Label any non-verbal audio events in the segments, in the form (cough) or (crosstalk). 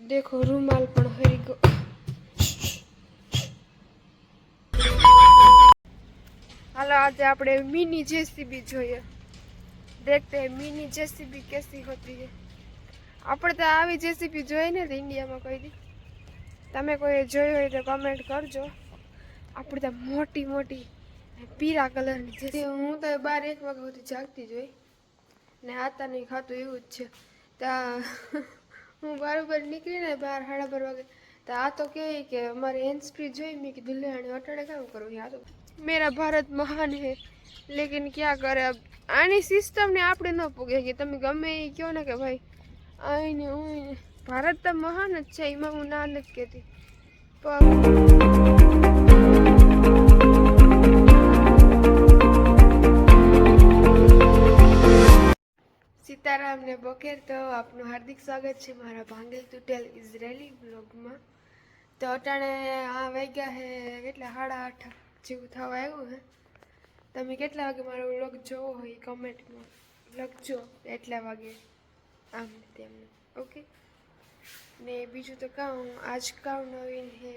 દેખો, રૂમાલ પણ હરી ગયો. હાલો, આજે આપણે મિની જેસીબી જોઈએ. દેખતે મિની જેસીબી કેસી હોતી છે આપણે તો આવી જેસીબી જોઈ ને ઇન્ડિયામાં કોઈ દી. તમે કોઈ જોઈ હોય તો કમેન્ટ કરજો. આપણે તો મોટી મોટી પીળા કલરની જેસી હું તો બાર એક વાગે સુધી જાગતી જોઈ ને આતાની ખાતું એવું જ છે. ત્યાં હું બરાબર નીકળીને બહાર સાડા બાર વાગે. તો આ તો કહે કે અમારે હેન્ડ સ્પ્રી જોઈ મેં કીધું લે અટાડે અટાણે કામ કરું આ તો મેરા ભારત મહાન હે લેકિન ક્યાં કરે આની સિસ્ટમને આપણે ન પૂગે કે તમે ગમે એ કહો ને કે ભાઈ, આઈને હું ભારત તો મહાન જ છે, એમાં હું ના નથી કહેતી. પણ સીતારામ ને બકેર તો આપનું હાર્દિક સ્વાગત છે મારા ભાંગેલ તૂટેલ ઇઝરાયલી બ્લોગમાં. તો અટાણે આ વાગ્યા હે કેટલા? સાડા આઠ જેવું થવા આવ્યું હે. તમે કેટલા વાગે મારો બ્લોગ જોવો હોય કમેન્ટમાં લખજો એટલા વાગે આમ તેમને ઓકે? ને બીજું તો કહું આજ કાઉ નવીન હે.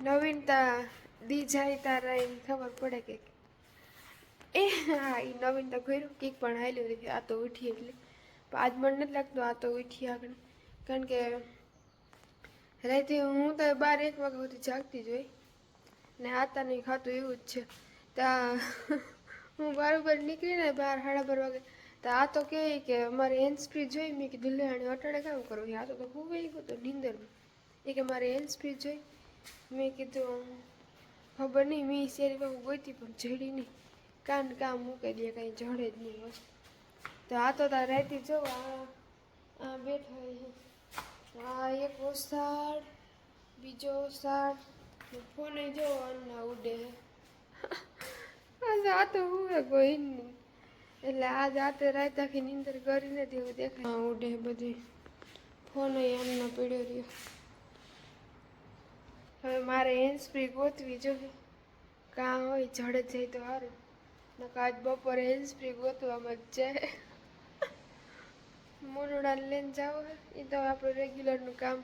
નવીનતા દી જાય તારા એમ ખબર પડે કે એ, હા એ નવીન તો કર્યું કંઈક પણ હાલ્યું નથી આ તો ઉઠી એટલે. પણ આજ મને નથી લાગતું આ તો ઉઠી આગળ. કારણ કે રાતે હું તો બાર એક વાગ્યા સુધી જાગતી જોઈ ને આતા નહીં ખાતું એવું જ છે. ત્યાં (laughs) હું બરાબર નીકળીને બહાર સાડા બાર વાગે, તો આ તો કહે કે મારે હેન્ડ ફ્રી જોઈ મેં કીધું, લે અટાણે કામ કરવું આ તો હું એ ગયો તો નીંદરમાં. એ કે, મારે હેન્ડ ફ્રી જોઈ. મેં કીધું, ખબર નહીં, મેં શેરી બાબુ ગોતી પણ જડી નહીં. કાન કામ મૂકી દે, કાંઈ જડે જ નહીં વસ્તુ તો આ તો તાર રહેતી જો આ બેઠા છે આ એક ઓસાડ બીજો ઓસાડ ફોને જો અન્ના ઉડે. આજે આ તો હું કોઈ નહીં. એટલે આ જાતે રાત આખી નીંદર કરી નથી એવું દેખાય. ઉડે બધી. ફોન એમનો પીડ્યો રહ્યો. હવે મારે હેન્ડ સ્પ્રી ગોતવી જોઈએ. કાં હોય, જડે જાય તો સારું આજ બપોરે હિલ સ્પ્રી ગોતવામાં જ છે. મોરડા લઈને જાઓ. એ તો આપણું રેગ્યુલરનું કામ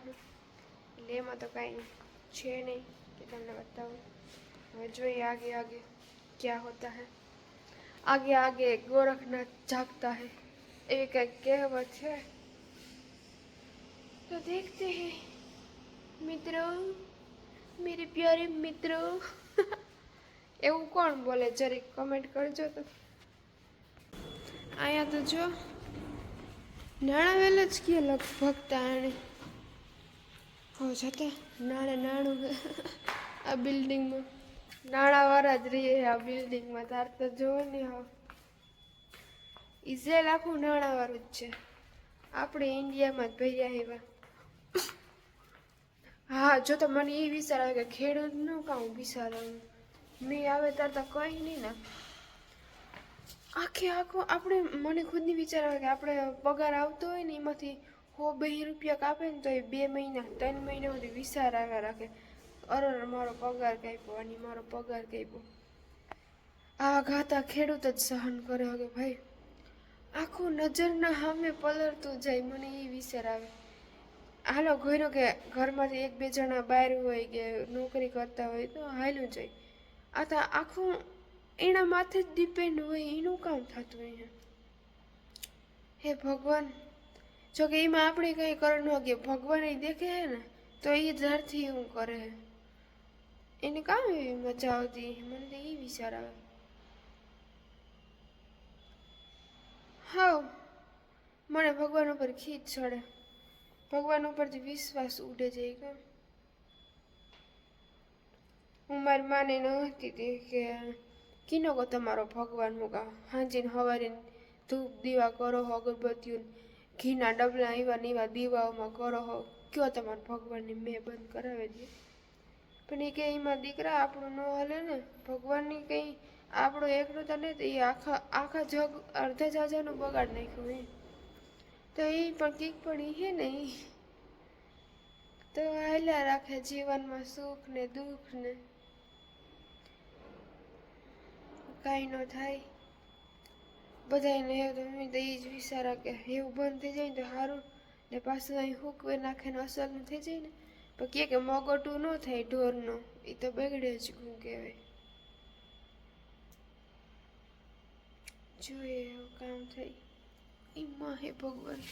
એટલે એમાં તો કાંઈ છે નહીં કે તમને બતાવું. હવે જોઈએ આગે આગે ક્યાં હોતા હે. આગે આગે ગોરખનાથ જાગતા હે. એવી કંઈક કહેવત છે? તો દેખતે હે મિત્રો, મેરે પ્યારે મિત્રો. (laughs) એવું કોણ બોલે? જરીક કમેન્ટ કરજો તો. અહીંયા તો જો, નાણાવેલ જ કે લગભગ તાણે. હો, જતા. નાણે નાણું. આ બિલ્ડિંગમાં નાણાવાળા જ રહીએ આ બિલ્ડિંગમાં. તાર તો જોવો ને હા ઇઝરાયલ આખું નાણાવાળું જ છે. આપણે ઇન્ડિયામાં જ ભર્યા એવા હા, જો તો મને એ વિચાર આવે કે ખેડૂતનું કામ વિચાર આવે. મેં આવે ત્યારે તો કંઈ નહીં ને. આખે આખો, આપણે, મને ખુદની વિચાર આવે કે આપણે પગાર આવતો હોય ને એમાંથી હો બે રૂપિયા કાપે ને તો એ બે મહિના, ત્રણ મહિના સુધી વિચાર આવ્યા રાખે. અર મારો પગાર કાપ્યો અને મારો પગાર કાપ્યો. આવા ઘાતા ખેડૂત જ સહન કરે કે ભાઈ. આખું નજરના સામે પલરતું જાય, મને એ વિચાર આવે. હાલો ઘોરો કે ઘરમાંથી એક બે જણા બહાર હોય કે નોકરી કરતા હોય તો હાલ્યું જાય. આ તો આખું એના માથે જ ડિપેન્ડ હોય, એનું કામ થતું અહીંયા હે ભગવાન, જો કે એમાં આપણે કંઈ કરી ન કે ભગવાન એ દેખે છે ને, તો એ ધારથી એવું કરે. હે એને કામ એવી મજા આવતી? મને તો એ વિચાર આવે. હા મને ભગવાન ઉપર ખીચ ચડે. ભગવાન ઉપરથી વિશ્વાસ ઉડે જાય કેમ હું મારી માને ન હતી કે, કીનો કો તમારો ભગવાન હું કા હાંજીને હવારે ધૂપ દીવા કરો હો અગરબત્તીઓ ઘીના ડબલા એવા ને એવા દીવાઓમાં કરો હો. કયો તમારો ભગવાનની મેં બંધ કરાવી દે? પણ એ કે, એમાં દીકરા આપણું ન હાલે ને. ભગવાનની કંઈ આપણો એકલો તો તો એ આખા આખા જગ અડધા જાજાનું બગાડ નાખ્યું એ તો એ પણ કંઈક પણ એ હે ને તો હાલ્યા રાખે જીવનમાં સુખ ને દુઃખ ને. કાંઈ ન થાય. બધાને તો મેં તો જ વિચારા કે એવું બંધ થઈ જાય ને તો સારું ને પાછું અહીં હુકવે નાખે ને થઈ જાય ને. પણ કે મોગોટું ન થાય ઢોરનું. એ તો બગડે જ શું કહેવાય. જોઈએ એવું કામ થાય. એમાં હે ભગવાન.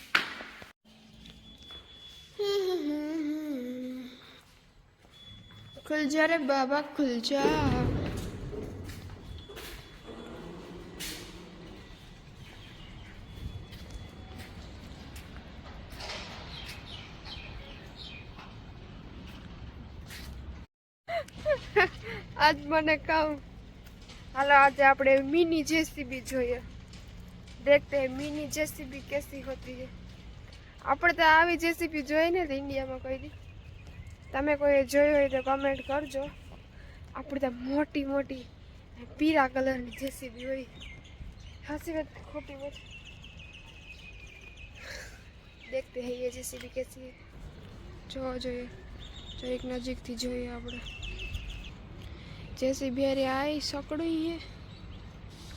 ખુલ જા રે બાબા ખુલ જા આજ મને કહું હાલો, આજે આપણે મિની જેસીબી જોઈએ. દેખતે મિની જેસીબી કેસી હોતી છે આપણે તો આવી જેસીબી જોઈ ને ઇન્ડિયામાં કોઈ દી. તમે કોઈ જોઈ હોય તો કમેન્ટ કરજો. આપણે તો મોટી મોટી પીળા કલરની જેસીબી હોય. હાસી વાત, ખોટી વાત. દેખતે હૈ યે જેસીબી કેસી જોવા જોઈએ. જો એક નજીકથી જોઈએ આપણે. જેસીબી અરે આવી સકડું હે.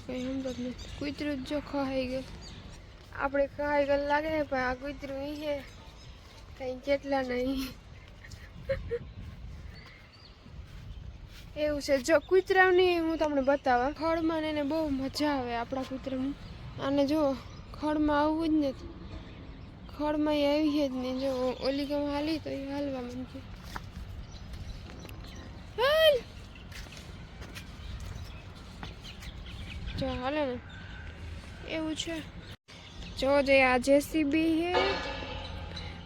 કઈ સમજ નથી. કૂતરું જ ખવાઈ ગયું. આપણે ખવાઈ ગયેલું લાગે ને પણ આ કૂતરું ઈ હે. કઈ કેટલા નહીં. એવું છે. જો કૂતરાની હું તમને બતાવા ખડમાં એને બહુ મજા આવે આપણા કૂતરાનું. અને જો, ખડમાં આવવું જ નથી. ખડમાં એ આવી જ નહીં. જો, ઓલી ગમ હાલી તો એ હાલવા માંડી. હાલ! જો હાલે ને? એવું છે? જો જે આ જેસીબી હે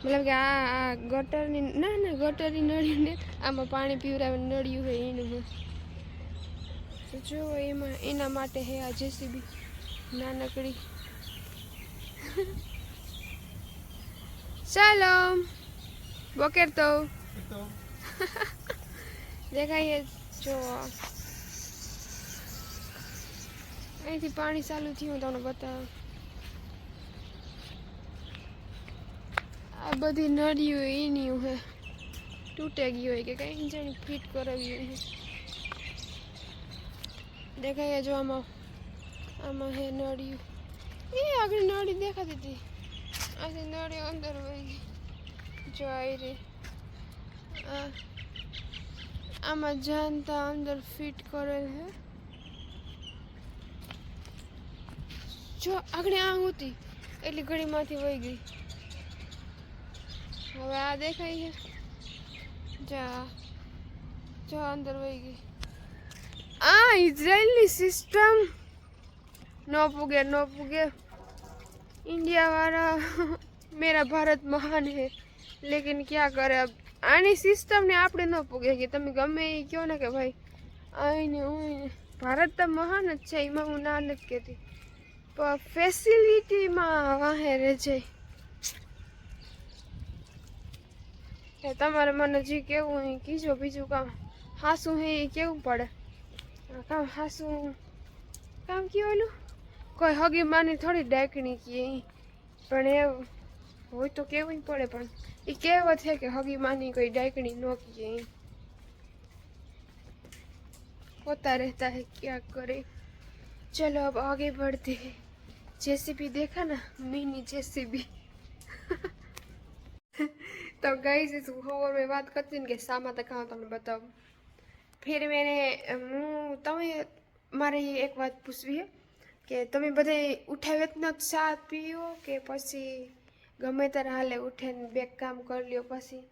મતલબ કે આ આ ગટરની ના ના ગટરની નળી ને આમાં પાણી પીવરાવે નળિયું હોય એનું તો જો એમાં એના માટે હે આ જેસીબી નાનકડી. ચાલો બોકેર તો. (laughs) દેખાય જો અહીંથી પાણી ચાલુ થયું તમને બતાવું. આ બધી નળીઓ એની હે તૂટે ગઈ હોય કે કઈ જાણી ફિટ કરાવી હોય. દેખાય જો આમાં આમાં હે નળીઓ. એ આગળ નળી દેખાતી હતી. આથી નળી અંદર વહી ગઈ. જો આવી રહી આમાં જાનતા અંદર ફિટ કરેલ હે. જો, આગળ આ હતી. એટલી ઘડીમાંથી વહી ગઈ. હવે આ દેખાય છે. જા જો અંદર વહી ગઈ. આ ઇઝરાયલની સિસ્ટમ. નો પૂગે નો પૂગે. ઇન્ડિયાવાળા (laughs) મેરા ભારત મહાન હે. લેકિન ક્યાં કરે આની સિસ્ટમને આપણે ન પૂગે કે તમે ગમે એ કહો ને કે ભાઈ અહીંને હું ભારત તો મહાન જ છે, એમાં હું ના નથી કહેતી. ફેસિલિટીમાં વાહે રહે છે એ તમારે મને જે કેવું હોય એ કીજો બીજું કામ હાસું હે એ કેવું પડે આ કામ હાસું કામ કયું ઓલું કોઈ હગી માની થોડી ડાકણી કીએ ઈ. પણ એ હોય તો કેવું પડે પણ એ કહેવત છે કે હગી માની કોઈ ડાકણી ન કીએ ઈ. होता रहता है क्या करे चलो अब आगे बढ़ते हैं जेसीबी देखा ना मिनी जेसीबी तो गाइस इस खबर में बात करती हूँ कि सामा तक कहाँ તમને बताऊँ फिर मैंने હું તમે મારે એક વાત પૂછવી છે કે તમે બધે ઉઠાવે જ ન ચા પીઓ કે પછી ગમે ત્યારે હાલે ઉઠીને બે કામ કરી લ્યો પછી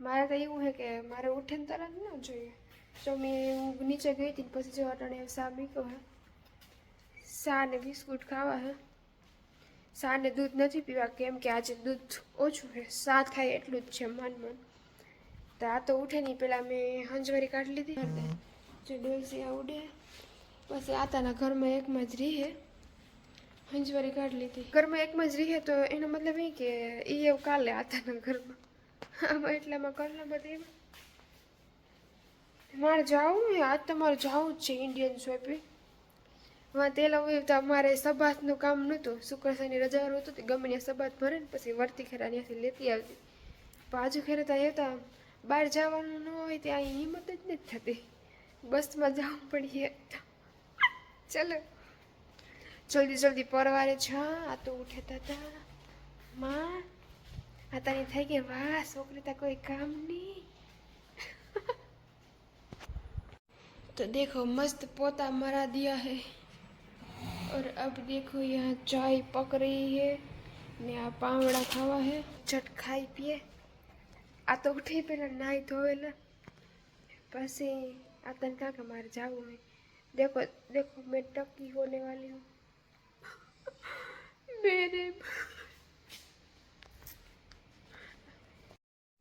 મારે તો એવું છે કે મારે ઉઠીને તરત ન જોઈએ જો મેં હું નીચે ગઈ હતી ને પછી જો અટાણે ચા મૂક્યો ને બિસ્કુટ ખાવા હે. ને દૂધ નથી પીવા, કેમ કે આજે દૂધ ઓછું છે સા થાય એટલું જ છે મન મન. તો આ તો ઉઠે નહીં પહેલાં મેં હંજવારી કાઢી લીધી. જો ડોલસી આ ઉડે, પછી આતાના ઘરમાં એકમાં જ રહે હંજવારી કાઢી લીધી. ઘરમાં એકમાં જ રહે તો એનો મતલબ એ કે એ એવું કાલે આતાના ઘરમાં. આમાં એટલામાં કરલા બધા એમાં. મારે જવું આજ તમારે જવું જ છે ઇન્ડિયન શોપિંગ માં તેલ અવ્યું તો અમારે સભાતનું કામ નહોતું. શુક્ર, શનિ રજા હતું ગમે ત્યાં સભાત ભરે ને પછી વર્તી ખેરા ત્યાંથી લેતી આવતી. પણ આજુ ખેરા ત્યાં હતા બહાર જવાનું ન હોય ત્યાં હિંમત જ નથી થતી. બસમાં જવું પડીએ ચાલો. જલ્દી જલ્દી પરવારે છ, આ તો ઉઠેતા હતા. માં, આ તારી થઈ ગઈ? વાહ, છોકરી તા કોઈ કામ નહીં (laughs) તો દેખો, મસ્ત પોતા મરા દિયા હૈ. और अब देखो यहाँ चाय पक रही है ने આ પાંવડા ખાવા હે ચટ ખાઈ પીએ આ તો ઉઠી પેલા નાઈ ધોવેલા પછી આ તને કાં કે મારે જાવું है देखो देखो मैं टकी होने वाली हूँ (laughs) मेरे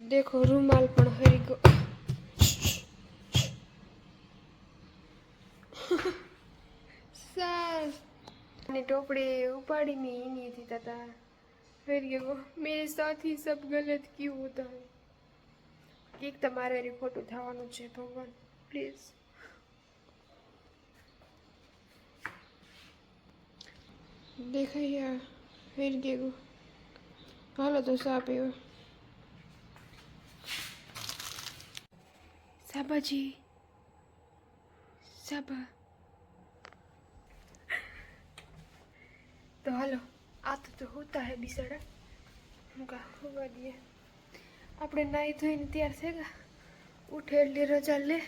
देखो રૂમાલ પણ હરી ગયો (laughs) સાસ અને टोपड़ी उपाड़ी में ही नहीं थी तथा फिर ये वो मेरे साथ ही सब गलत क्यों होता है એક તમારે એની ખોટું થવાનું છે ભગવાન પ્લીઝ દેખાય યાર ફેર ગયું હાલો તો સા પીવો સાબાજી સાબા तो હાલો, આ તો હોતા હે બિસાડા. હું કા હોવા દઈએ આપણે નાહી ધોઈને તૈયાર છે ઉઠે એટલે રજા લે.